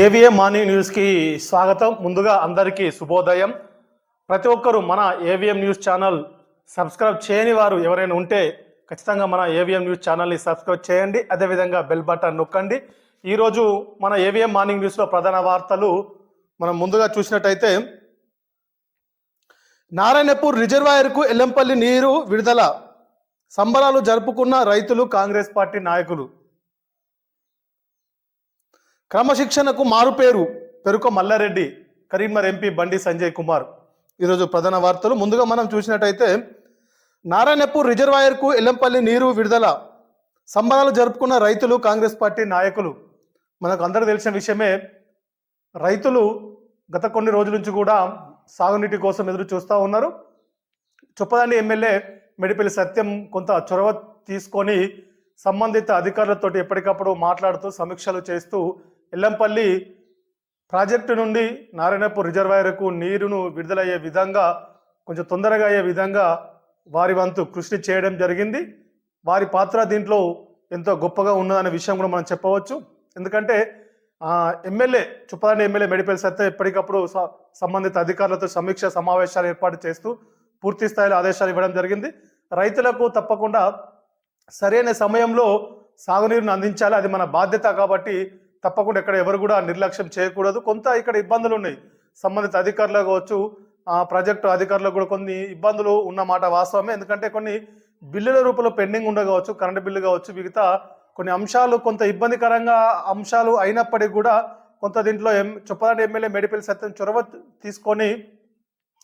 ఏవిఏ morning న్యూస్కి స్వాగతం. ముందుగా అందరికీ శుభోదయం. ప్రతి ఒక్కరూ మన ఏవిఎం న్యూస్ ఛానల్ సబ్స్క్రైబ్ చేయని వారు ఎవరైనా ఉంటే ఖచ్చితంగా మన ఏవిఎం న్యూస్ ఛానల్ని సబ్స్క్రైబ్ చేయండి. అదేవిధంగా బెల్ బటన్ నొక్కండి. ఈరోజు మన ఏవిఎం మార్నింగ్ న్యూస్లో ప్రధాన వార్తలు మనం ముందుగా చూసినట్టయితే నారాయణపూర్ రిజర్వాయర్కు ఎల్లంపల్లి నీరు విడుదల. సంబరాలు జరుపుకున్న రైతులు కాంగ్రెస్ పార్టీ నాయకులు. క్రమశిక్షణకు మారుపేరు పెరుక మల్లారెడ్డి కరీంనగర్ ఎంపీ బండి సంజయ్ కుమార్. ఈరోజు ప్రధాన వార్తలు. ముందుగా మనం చూసినట్టయితే నారాయణపూర్ రిజర్వాయర్కు ఎల్లంపల్లి నీరు విడుదల. సంబరాలు జరుపుకున్న రైతులు కాంగ్రెస్ పార్టీ నాయకులు. మనకు అందరూ తెలిసిన విషయమే రైతులు గత కొన్ని రోజుల నుంచి కూడా సాగునీటి కోసం ఎదురు చూస్తూ ఉన్నారు. చొప్పదండి ఎమ్మెల్యే మెడిపల్లి సత్యం కొంత చొరవ తీసుకొని సంబంధిత అధికారులతోటి ఎప్పటికప్పుడు మాట్లాడుతూ సమీక్షలు చేస్తూ ఎల్లంపల్లి ప్రాజెక్టు నుండి నారాయణపూర్ రిజర్వాయర్కు నీరును విడుదలయ్యే విధంగా కొంచెం తొందరగా అయ్యే విధంగా వారి వంతు కృషి చేయడం జరిగింది. వారి పాత్ర దీంట్లో ఎంతో గొప్పగా ఉన్నదనే విషయం కూడా మనం చెప్పవచ్చు. ఎందుకంటే ఎమ్మెల్యే చుప్పదండి ఎమ్మెల్యే మెడిపల్ సత్తే ఎప్పటికప్పుడు స- సంబంధిత అధికారులతో సమీక్ష సమావేశాలు ఏర్పాటు చేస్తూ పూర్తి స్థాయిలో ఆదేశాలు ఇవ్వడం జరిగింది. రైతులకు తప్పకుండా సరైన సమయంలో సాగునీరును అందించాలి. అది మన బాధ్యత కాబట్టి తప్పకుండా ఇక్కడ ఎవరు కూడా నిర్లక్ష్యం చేయకూడదు. కొంత ఇక్కడ ఇబ్బందులు ఉన్నాయి. సంబంధిత అధికారులు కావచ్చు ఆ ప్రాజెక్టు అధికారులకు కూడా కొన్ని ఇబ్బందులు ఉన్న మాట వాస్తవమే. ఎందుకంటే కొన్ని బిల్లుల రూపంలో పెండింగ్ ఉండవచ్చు కరెంటు బిల్లు కావచ్చు మిగతా కొన్ని అంశాలు కొంత ఇబ్బందికరంగా అంశాలు అయినప్పటికీ కూడా కొంత దీంట్లో ఎం చొప్పదండి ఎమ్మెల్యే మెడిపల్ సత్యం చొరవ తీసుకొని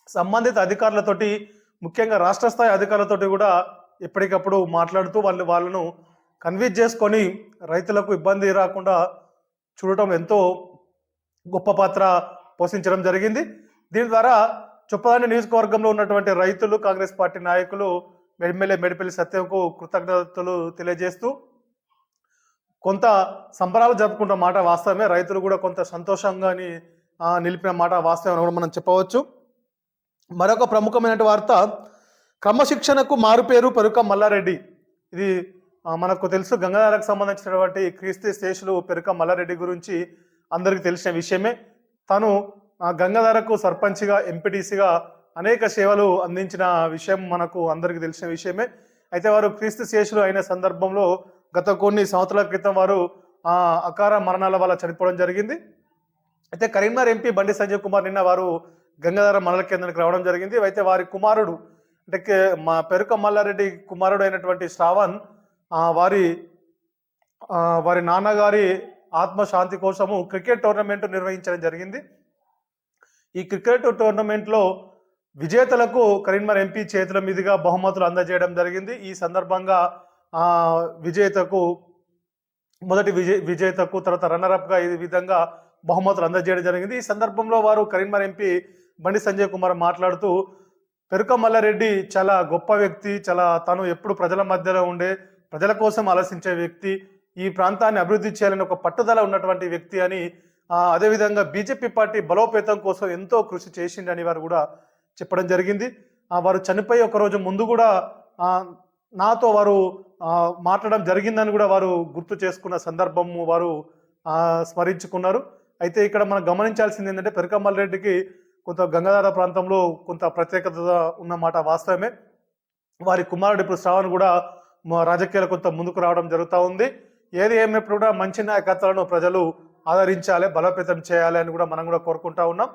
సంబంధిత అధికారులతోటి ముఖ్యంగా రాష్ట్ర స్థాయి అధికారులతోటి కూడా ఎప్పటికప్పుడు మాట్లాడుతూ వాళ్ళు వాళ్ళను కన్విన్స్ చేసుకొని రైతులకు ఇబ్బంది రాకుండా చూడటం ఎంతో గొప్ప పాత్ర పోషించడం జరిగింది. దీని ద్వారా చొప్పదండి నియోజకవర్గంలో ఉన్నటువంటి రైతులు కాంగ్రెస్ పార్టీ నాయకులు ఎమ్మెల్యే మెడిపల్లి సత్యంకు కృతజ్ఞతలు తెలియజేస్తూ కొంత సంబరాలు జరుపుకుంటున్న మాట వాస్తవమే. రైతులు కూడా కొంత సంతోషంగాని నిలిపిన మాట వాస్తవం అని కూడా మనం చెప్పవచ్చు. మరొక ప్రముఖమైన వార్త క్రమశిక్షణకు మారుపేరు పెరుక మల్లారెడ్డి. ఇది మనకు తెలుసు గంగాధరకు సంబంధించినటువంటి క్రీస్తు శేషులు పెరుక మల్లారెడ్డి గురించి అందరికీ తెలిసిన విషయమే. తను గంగాధరకు సర్పంచ్గా ఎంపీటీసీగా అనేక సేవలు అందించిన విషయం మనకు అందరికీ తెలిసిన విషయమే. అయితే వారు క్రీస్తు శేషులు అయిన సందర్భంలో గత కొన్ని సంవత్సరాల క్రితం వారు అకార మరణాల వల్ల చనిపోవడం జరిగింది. అయితే కరీంనగర్ ఎంపీ బండి సంజయ్ కుమార్ నిన్న వారు గంగాధర మండల కేంద్రానికి రావడం జరిగింది. అయితే వారి కుమారుడు అంటే మా పెరుక మల్లారెడ్డి కుమారుడు అయినటువంటి శ్రావణ్ వారి వారి నాన్నగారి ఆత్మశాంతి కోసము క్రికెట్ టోర్నమెంట్ నిర్వహించడం జరిగింది. ఈ క్రికెట్ టోర్నమెంట్లో విజేతలకు కరీంనగర్ ఎంపీ చేతుల మీదుగా బహుమతులు అందజేయడం జరిగింది. ఈ సందర్భంగా విజేతకు మొదటి విజయ విజేతకు తర్వాత రన్నరప్గా ఈ విధంగా బహుమతులు అందజేయడం జరిగింది. ఈ సందర్భంలో వారు కరీంనగర్ ఎంపీ బండి సంజయ్ కుమార్ మాట్లాడుతూ పెరుక మల్లారెడ్డి చాలా గొప్ప వ్యక్తి. చాలా తను ఎప్పుడు ప్రజల మధ్యలో ఉండే ప్రజల కోసం ఆలోచించే వ్యక్తి ఈ ప్రాంతాన్ని అభివృద్ధి చేయాలని ఒక పట్టుదల ఉన్నటువంటి వ్యక్తి అని అదేవిధంగా బీజేపీ పార్టీ బలోపేతం కోసం ఎంతో కృషి చేసిండని వారు కూడా చెప్పడం జరిగింది. వారు చనిపోయి ఒకరోజు ముందు కూడా నాతో వారు మాట్లాడడం జరిగిందని కూడా వారు గుర్తు చేసుకున్న సందర్భము వారు స్మరించుకున్నారు. అయితే ఇక్కడ మనం గమనించాల్సింది ఏంటంటే పెరుకమ్మల రెడ్డికి కొంత గంగాధర ప్రాంతంలో కొంత ప్రత్యేకత ఉన్నమాట వాస్తవమే. వారి కుమారుడు ఇప్పుడు శ్రావణ్ కూడా రాజకీయాలు కొంత ముందుకు రావడం జరుగుతూ ఉంది. ఏది ఏమైనప్పుడు కూడా మంచి నాయకత్వాలను ప్రజలు ఆదరించాలి బలోపేతం చేయాలి అని కూడా మనం కూడా కోరుకుంటా ఉన్నాం.